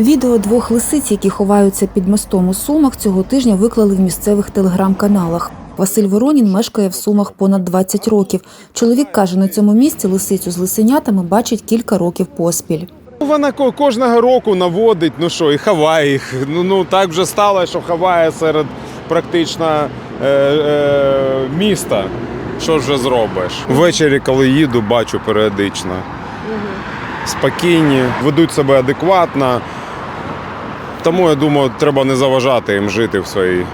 Відео двох лисиць, які ховаються під мостом у Сумах, цього тижня виклали в місцевих телеграм-каналах. Василь Воронін мешкає в Сумах понад 20 років. Чоловік каже, на цьому місці лисицю з лисенятами бачить кілька років поспіль. Ну, Вона ко- кожного року наводить, ну що, і ховає їх. Ну, ну так вже стало, що ховає серед практично е, е, міста. Що вже зробиш? Ввечері, коли їду, бачу періодично. Спокійні, ведуть себе адекватно. Тому я думаю, треба не заважати їм жити в, своїй,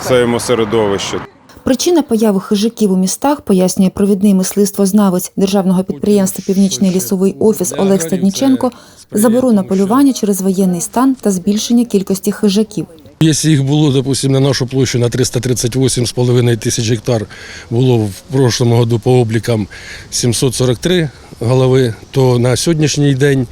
в своєму середовищі. Причина появи хижаків у містах пояснює провідний мисливствознавець державного підприємства Північний лісовий офіс Олег Стадніченко, заборона полювання через воєнний стан та збільшення кількості хижаків. Якщо їх було, допустим, на нашу площу на 338,5 тисяч гектар, було в прошлому году по облікам 743 голови, то на сьогоднішній день,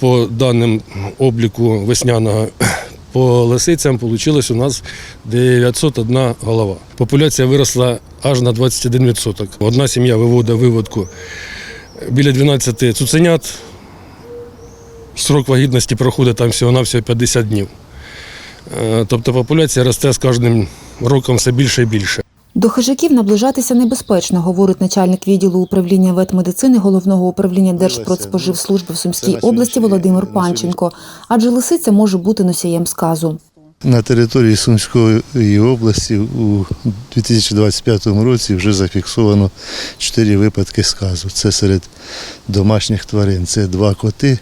по даним обліку весняного, по лисицям вийшло у нас 901 голова. Популяція виросла аж на 21%. Одна сім'я виводить виводку біля 12 цуценят. Срок вагітності проходить там всього-навсього 50 днів. Е, Тобто популяція росте з кожним роком все більше і більше. До хижаків наближатися небезпечно, говорить начальник відділу управління ветмедицини головного управління Держпродспоживслужби в Сумській області Володимир Панченко. Адже лисиця може бути носієм сказу. На території Сумської області у 2025 році вже зафіксовано 4 випадки сказу. Це серед домашніх тварин. Це два коти,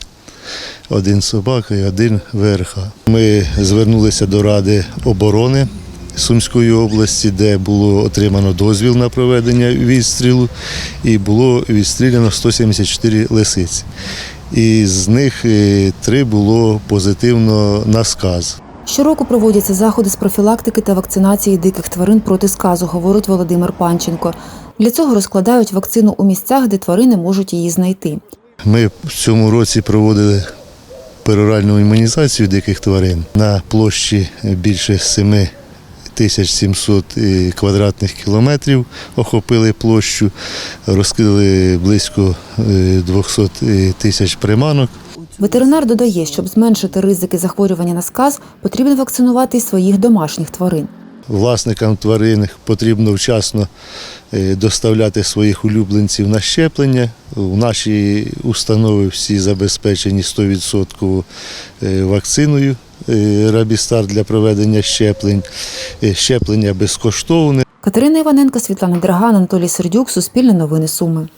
один собака і один верха. Ми звернулися до Ради оборони Сумської області, де було отримано дозвіл на проведення відстрілу, і було відстріляно 174 лисиці. І з них е, три було позитивно на сказ. Щороку проводяться заходи з профілактики та вакцинації диких тварин проти сказу, говорить Володимир Панченко. Для цього розкладають вакцину у місцях, де тварини можуть її знайти. Ми в цьому році проводили пероральну імунізацію диких тварин на площі більше 7 тисяч 700 е, квадратних кілометрів охопили площу, розкрили близько е, 200 тисяч приманок. Ветеринар додає, щоб зменшити ризики захворювання на сказ, потрібно вакцинувати своїх домашніх тварин. Власникам тварин потрібно вчасно е, доставляти своїх улюбленців на щеплення. У нашій установи всі забезпечені 100% е, вакциною е, Рабістар для проведення щеплень. Е, Щеплення безкоштовне. Катерина Іваненко, Світлана Драган, Анатолій Сердюк, Суспільне новини Суми.